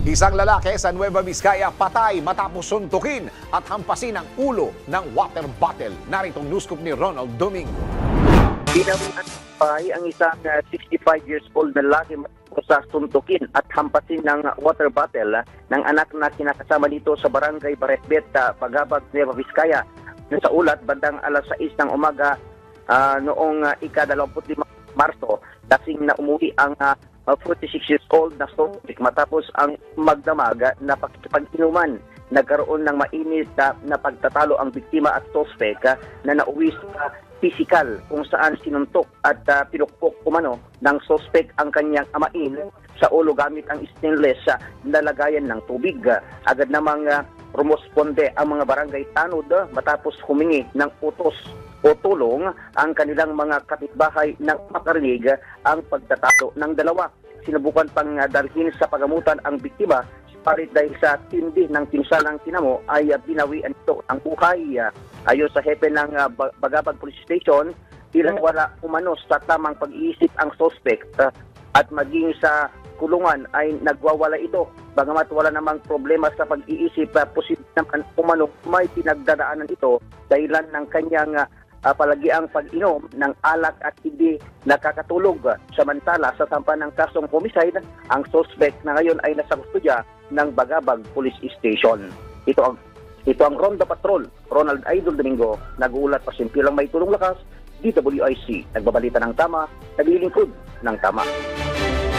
Isang lalaki sa Nueva Vizcaya patay matapos suntukin at hampasin ang ulo ng water bottle. Naritong news scoop ni Ronald Domingo. Ginawa ay ang isang uh, 65 years old na lalaki sa suntukin at hampasin ng water bottle uh, ng anak na kinakasama nito sa barangay Baretbet, uh, Pagabag, Nueva Vizcaya. Sa ulat, bandang alas 6 ng umaga ah, noong uh, ika-25 Marso, lasing na umuwi ang ah, 46 years old na suspect matapos ang magdamag na pakikipag-inuman. Nagkaroon ng mainit na, na pagtatalo ang biktima at ah, na nauwi sa physical kung saan sinuntok at uh, pinukpok kumano ng suspect ang kanyang amain sa ulo gamit ang stainless sa lalagayan ng tubig. Agad namang uh, rumusponde ang mga barangay tanod ah, matapos humingi ng utos o tulong ang kanilang mga kapitbahay nang makarinig ang pagtatalo ng dalawa. Sinubukan pang uh, dalhin sa pagamutan ang biktima Parit dahil sa tindi ng pinsalang tinamo ay uh, binawian ito ang buhay. Uh, ayon sa hepe ng Ba- Bagabag Police Station, ilang wala umano sa tamang pag-iisip ang suspect at maging sa kulungan ay nagwawala ito. Bagamat wala namang problema sa pag-iisip, uh, posible naman umano may pinagdadaanan ito dahilan ng kanyang uh, uh, palagiang pag-inom ng alak at hindi nakakatulog. Samantala, sa sampa ng kasong homicide, ang suspect na ngayon ay nasa kustodya ng Bagabag Police Station. Ito ang ito ang Ronda Patrol, Ronald Idol Domingo, nag-uulat pa simpilang may tulong lakas, DWIC, nagbabalita ng tama, naglilingkod ng tama.